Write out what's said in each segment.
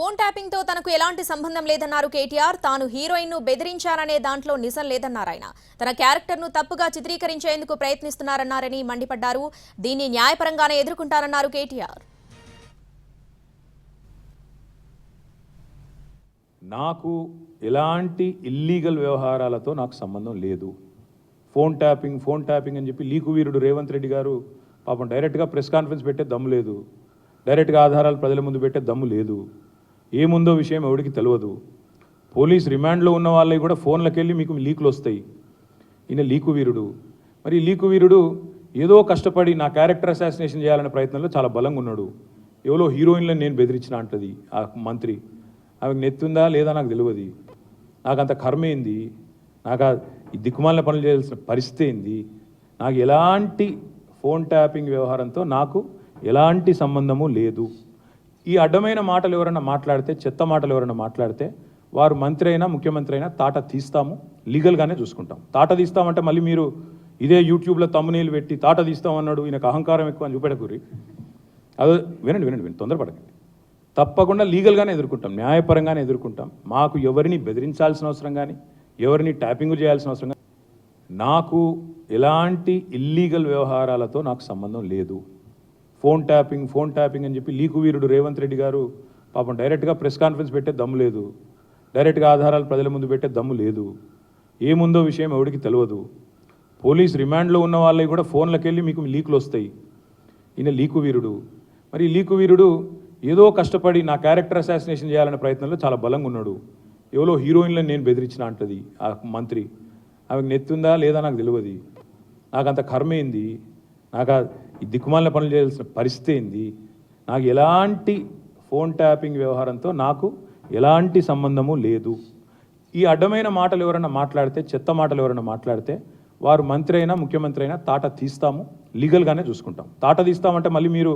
Phone ట్యాపింగ్తో తనకు ఎలాంటి సంబంధం లేదన్నారు కేటీఆర్. తాను హీరోయిన్ను బెదిరించారనే దాంట్లో నిజం లేదన్నారు ఆయన. తన క్యారెక్టర్ను తప్పుగా చిత్రీకరించేందుకు ప్రయత్నిస్తున్నారన్నారని మండిపడ్డారు. దీన్ని న్యాయపరంగానే ఎదుర్కొంటారన్నారు కేటీఆర్. నాకు ఎలాంటి ఇల్లీగల్ వ్యవహారాలతో నాకు సంబంధం లేదు. ఫోన్ ట్యాపింగ్ ఫోన్ ట్యాపింగ్ అని చెప్పి లీకు వీరుడు రేవంత్ రెడ్డి గారు పాపం డైరెక్ట్గా ప్రెస్ కాన్ఫరెన్స్ పెట్టే దమ్ము లేదు. డైరెక్ట్గా ఆధారాలు ప్రజల ముందు పెట్టే దమ్ము లేదు. ఏముందో విషయం ఎవరికి తెలియదు పోలీస్ రిమాండ్లో ఉన్న వాళ్ళవి కూడా ఫోన్లకు వెళ్ళి మీకు లీకులు వస్తాయి ఈయన లీకు వీరుడు. మరి లీకు వీరుడు ఏదో కష్టపడి నా క్యారెక్టర్ అసాసినేషన్ చేయాలనే ప్రయత్నంలో చాలా బలంగా ఉన్నాడు ఎవరో హీరోయిన్లను నేను బెదిరించిన అంటది ఆ మంత్రి. ఆమెకు నెత్తుందా లేదా నాకు తెలియదు నాకు అంత కర్మ ఏంది? నాకు ఈ దిక్కుమాలిన పనులు చేయాల్సిన పరిస్థితి ఏంది? నాకు ఎలాంటి ఫోన్ ట్యాపింగ్ వ్యవహారంతో నాకు ఎలాంటి సంబంధము లేదు. ఈ అడ్డమైన మాటలు ఎవరైనా మాట్లాడితే చెత్త మాటలు ఎవరైనా మాట్లాడితే వారు మంత్రి అయినా ముఖ్యమంత్రి అయినా తాట తీస్తాము లీగల్గానే చూసుకుంటాం తాట తీస్తామంటే మళ్ళీ మీరు ఇదే యూట్యూబ్లో తమ్మునీళ్ళు పెట్టి తాట తీస్తామన్నాడు ఈయనకు అహంకారం ఎక్కువ అని చూపెడకూరి. అదే వినండి వినండి వినండి తొందరపడకండి. తప్పకుండా లీగల్గానే ఎదుర్కొంటాం న్యాయపరంగానే ఎదుర్కొంటాం. మాకు ఎవరిని బెదిరించాల్సిన అవసరం కానీ ఎవరిని ట్యాపింగ్ చేయాల్సిన అవసరం కానీ నాకు ఎలాంటి ఇల్లీగల్ వ్యవహారాలతో నాకు సంబంధం లేదు. ఫోన్ ట్యాపింగ్ ఫోన్ ట్యాపింగ్ అని చెప్పి లీకు వీరుడు రేవంత్ రెడ్డి గారు పాపం డైరెక్ట్గా ప్రెస్ కాన్ఫరెన్స్ పెట్టే దమ్ము లేదు. డైరెక్ట్గా ఆధారాలు ప్రజల ముందు పెట్టే దమ్ము లేదు. ఏముందో విషయం ఎవడికి తెలియదు పోలీస్ రిమాండ్లో ఉన్న వాళ్ళకి కూడా ఫోన్లకు వెళ్ళి మీకు లీకులు వస్తాయి ఈయన లీకు వీరుడు. మరి లీకు వీరుడు ఏదో కష్టపడి నా క్యారెక్టర్ అసాసినేషన్ చేయాలనే ప్రయత్నంలో చాలా బలంగా ఉన్నాడు ఎవరో హీరోయిన్లను నేను బెదిరించిన అంటది ఆ మంత్రి. ఆమెకు నెత్తుందా లేదా నాకు తెలియదు నాకు అంత కర్మ నాకు ఈ దిక్కుమాలిన పనులు చేయాల్సిన పరిస్థితి ఏంది? నాకు ఎలాంటి ఫోన్ ట్యాపింగ్ వ్యవహారంతో నాకు ఎలాంటి సంబంధము లేదు. ఈ అడ్డమైన మాటలు ఎవరైనా మాట్లాడితే చెత్త మాటలు ఎవరైనా మాట్లాడితే వారు మంత్రి అయినా ముఖ్యమంత్రి అయినా తాట తీస్తాము లీగల్గానే చూసుకుంటాం. తాట తీస్తామంటే మళ్ళీ మీరు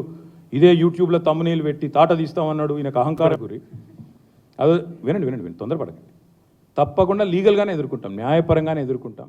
ఇదే యూట్యూబ్లో తమ్మునీళ్ళు పెట్టి తాట తీస్తామన్నాడు ఈయనకు అహంకారం గురి. అదే వినండి వినండి వినండి తొందరపడకండి. తప్పకుండా లీగల్గానే ఎదుర్కొంటాం న్యాయపరంగానే ఎదుర్కొంటాం.